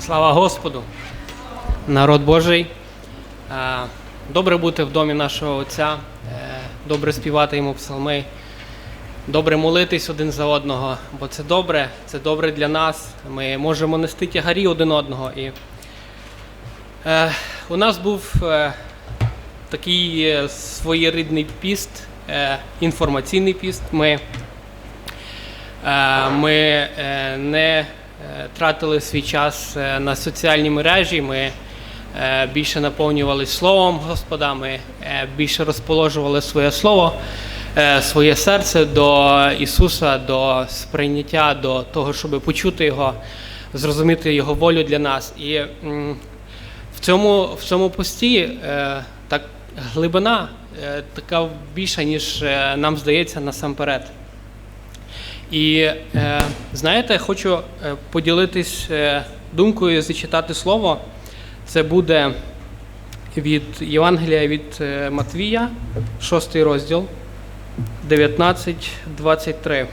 Слава Господу! Народ Божий. Е, Добре бути в домі нашого Отця, е, добре співати йому псалми, добре молитись один за одного, бо це добре, це добре для нас. Ми можемо нести тягарі один одного. І е, у нас був такий своєрідний піст, інформаційний піст. Ми Ми не тратили свій час е, на соціальні мережі. Ми е, більше наповнювалися Словом Господа, ми е, більше розположували своє слово, е, своє серце до Ісуса, до сприйняття, до того, щоб почути Його, зрозуміти Його волю для нас. І в цьому, в цьому пості е, так глибина е, така більша, ніж е, нам здається насамперед. І е, знаєте, хочу е, поділитись е, думкою, зачитати слово. Це буде від Євангелія від е, Матвія, 6 розділ, 19-23.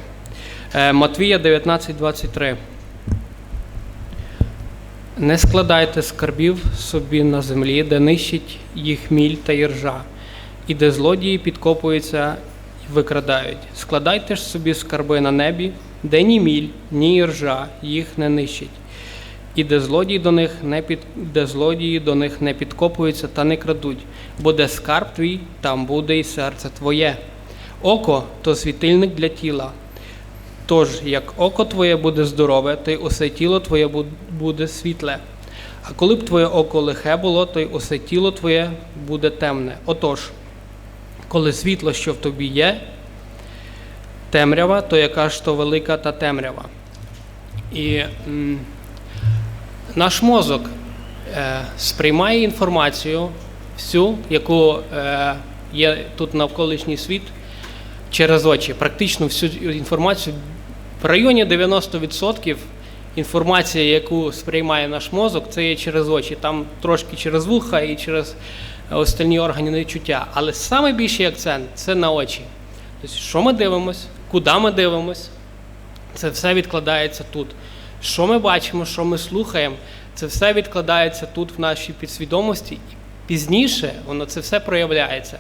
Е, Матвія 19-23. Не складайте скарбів собі на землі, де нищить їх міль та іржа, і де злодії підкопуються викрадають. Складайте ж собі скарби на небі, де ні міль, ні іржа їх не нищить, і де злодії до них не під де злодії до них не підкопуються та не крадуть, бо де скарб твій, там буде і серце твоє. Око то світильник для тіла. Тож, як око твоє буде здорове, то й усе тіло твоє буде світле. А коли б твоє око лихе було, то й усе тіло твоє буде темне. Отож, коли світло, що в тобі є, темрява, то яка ж то велика та темрява. І м, наш мозок е, сприймає інформацію всю, яку е, є тут навколишній світ, через очі. Практично всю інформацію в районі 90% інформації, яку сприймає наш мозок, це є через очі. Там трошки через вуха і через остальні органи чуття. Але найбільший акцент це на очі. Тобто, що ми дивимося, куди ми дивимося, це все відкладається тут. Що ми бачимо, що ми слухаємо, це все відкладається тут в нашій підсвідомості, і пізніше воно це все проявляється.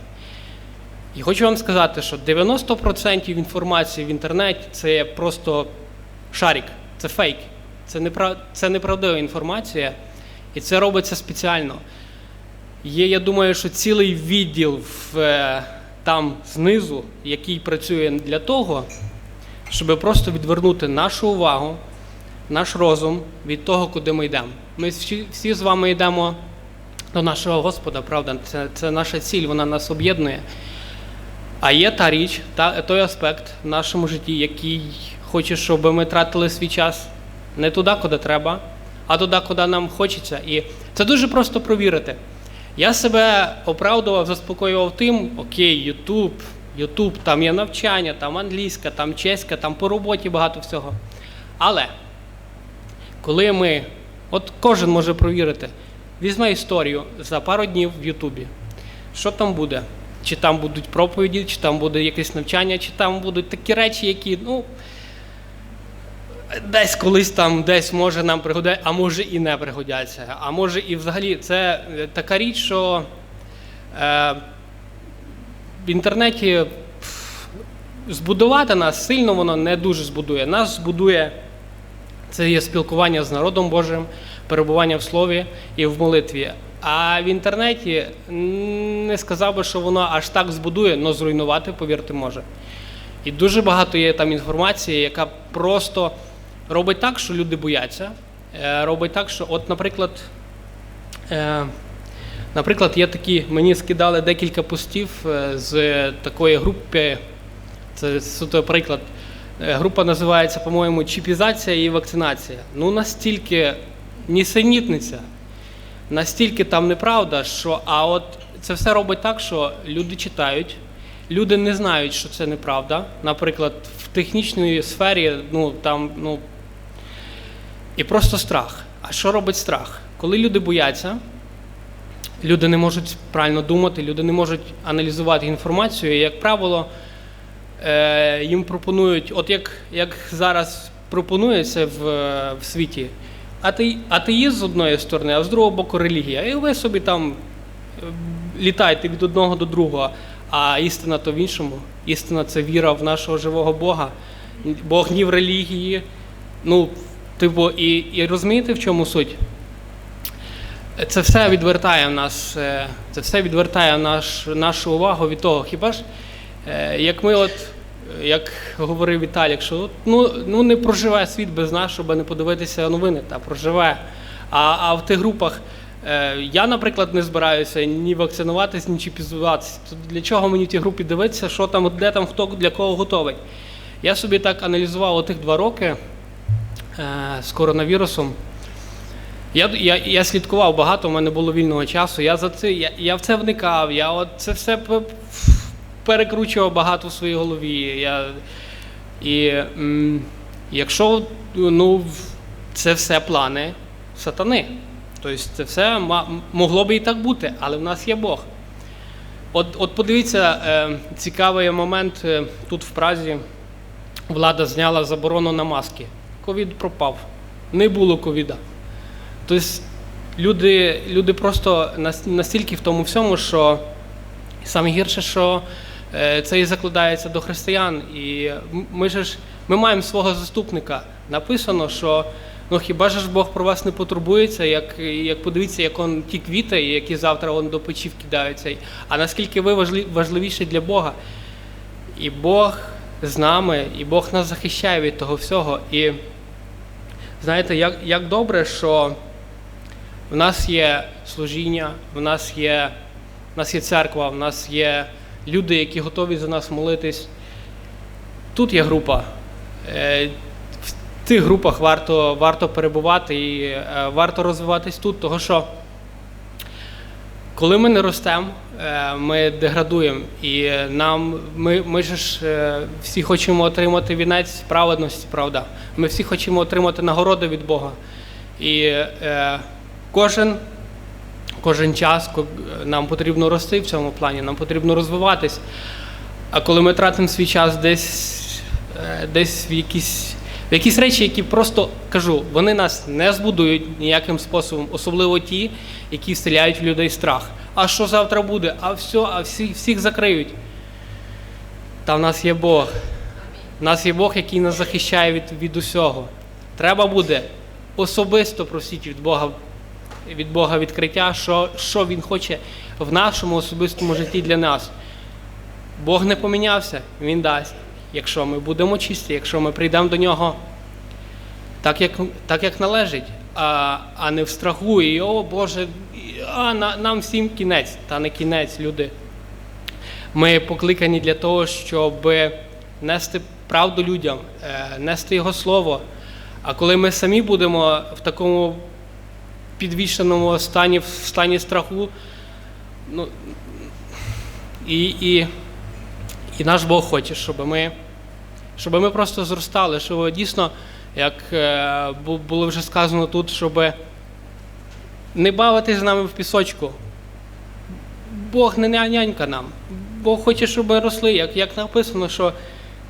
І хочу вам сказати, що 90% інформації в інтернеті це просто шарик, це фейк, це неправдива інформація, і це робиться спеціально. Є, я думаю, що цілий відділ в, е, там знизу, який працює для того, щоб просто відвернути нашу увагу, наш розум від того, куди ми йдемо. Ми всі, всі з вами йдемо до нашого Господа, правда? Це, це наша ціль, вона нас об'єднує. А є та річ, та, той аспект в нашому житті, який хоче, щоб ми тратили свій час не туди, куди треба, а туди, куди нам хочеться. І це дуже просто провірити. Я себе оправдував, заспокоював тим, окей, Ютуб, Ютуб, там є навчання, там англійська, там чеська, там по роботі багато всього. Але коли ми, от кожен може провірити, візьме історію за пару днів в Ютубі, що там буде? Чи там будуть проповіді, чи там буде якесь навчання, чи там будуть такі речі, які, ну, десь колись там, десь може нам пригодяться, а може і не пригодяться. А може і взагалі це е, така річ, що е, в інтернеті збудувати нас сильно воно не дуже збудує. Нас збудує це є спілкування з народом Божим, перебування в слові і в молитві. А в інтернеті не сказав би, що воно аж так збудує, але зруйнувати, повірте, може. І дуже багато є там інформації, яка просто робить так, що люди бояться. Е, Робить так, що, от, наприклад, е, наприклад, є такі, мені скидали декілька постів е, з такої групи, це суто приклад. Група називається, по-моєму, чіпізація і вакцинація. Ну, настільки нісенітниця, настільки там неправда, що а от це все робить так, що люди читають, люди не знають, що це неправда. Наприклад, в технічній сфері, ну там, ну. І просто страх. А що робить страх? Коли люди бояться, люди не можуть правильно думати, люди не можуть аналізувати інформацію, і, як правило, е, їм пропонують, от як, як зараз пропонується в, в світі. Атеї- Атеїзм з одної сторони, а з другого боку релігія. І ви собі там е, літаєте від одного до другого. А істина то в іншому. Істина це віра в нашого живого Бога. Бог ні в релігії. Ну, типу, і, і розумієте, в чому суть? Це все відвертає нас, е, це все відвертає наш, нашу увагу від того. Хіба ж, е, як ми, от, як говорив Віталік, що ну, ну не проживе світ без нас, щоб не подивитися новини, та проживе. А, а в тих групах е, я, наприклад, не збираюся ні вакцинуватись, ні чіпізуватися. То для чого мені в ті групі дивитися, що там, де там хто для кого готовий? Я собі так аналізував отих два роки з коронавірусом. Я, я, я слідкував багато, у мене було вільного часу. Я за це я, я в це вникав. Я от це все перекручував багато в своїй голові. Я, і м, якщо ну, це все плани сатани, тобто це все могло би і так бути, але в нас є Бог. От, от подивіться, е, цікавий момент е, тут в Празі. Влада зняла заборону на маски. Ковід пропав. Не було ковіда. Тобто люди, люди просто настільки в тому всьому, що саме гірше, що е, це і закладається до християн. І ми ж ми маємо свого заступника. Написано, що ну хіба ж Бог про вас не потурбується, як, як подивіться, як он ті квіти, які завтра он до печів кидаються. А наскільки ви важливіші для Бога? І Бог з нами, і Бог нас захищає від того всього. І знаєте, як, як добре, що в нас є служіння, в нас є, в нас є церква, в нас є люди, які готові за нас молитись. Тут є група. Е, В тих групах варто, варто перебувати і е, варто розвиватись тут, тому що коли ми не ростемо, е, ми деградуємо. І нам, ми, ми ж е, всі хочемо отримати вінець праведності, правда. Ми всі хочемо отримати нагороди від Бога. І е, кожен, кожен час нам потрібно рости в цьому плані, нам потрібно розвиватись. А коли ми тратимо свій час десь, е, десь в якісь, якісь речі, які просто кажу, вони нас не збудують ніяким способом, особливо ті, які вселяють в людей страх. А що завтра буде? А все, а всі, всіх закриють. Та в нас є Бог. У нас є Бог, який нас захищає від, від усього. Треба буде особисто просити від Бога, від Бога відкриття, що, що Він хоче в нашому особистому житті для нас. Бог не помінявся, Він дасть. Якщо ми будемо чисті, якщо ми прийдемо до нього так, як, так, як належить, а, а не в страху, і о Боже, а, на, нам всім кінець, та не кінець, люди. Ми покликані для того, щоб нести правду людям, е, нести Його слово. А коли ми самі будемо в такому підвішеному стані, в стані страху, ну, і, і, і наш Бог хоче, щоб ми, щоб ми просто зростали, щоб дійсно, як е, було вже сказано тут, щоб не бавитись з нами в пісочку. Бог не ня- нянька нам. Бог хоче, щоб ми росли, як, як написано, що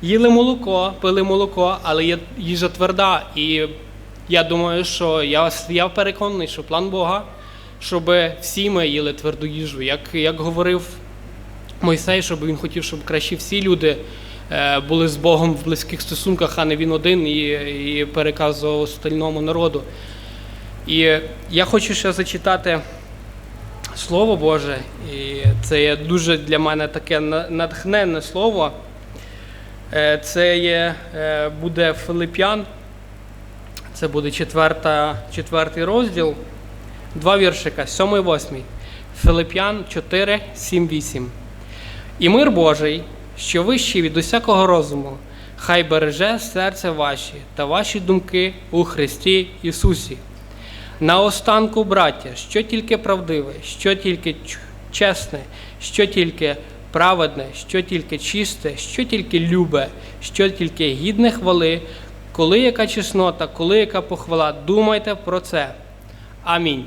їли молоко, пили молоко, але є їжа тверда. І я думаю, що я, я переконаний, що план Бога, щоб всі ми їли тверду їжу. Як, як говорив Мойсей, щоб він хотів, щоб краще всі люди е, були з Богом в близьких стосунках, а не він один і, і переказував остальному народу. І я хочу ще зачитати Слово Боже, і це є дуже для мене таке на- натхненне слово. Е, Це є, е, буде Филип'ян, це буде четверта, четвертий розділ, два віршика, сьомий восьмий. Филип'ян 4, 7, 8. І мир Божий, що вищий від усякого розуму, хай береже серце ваші та ваші думки у Христі Ісусі. Наостанку, браття, що тільки правдиве, що тільки чесне, що тільки праведне, що тільки чисте, що тільки любе, що тільки гідне хвали, коли яка чеснота, коли яка похвала, думайте про це. Амінь.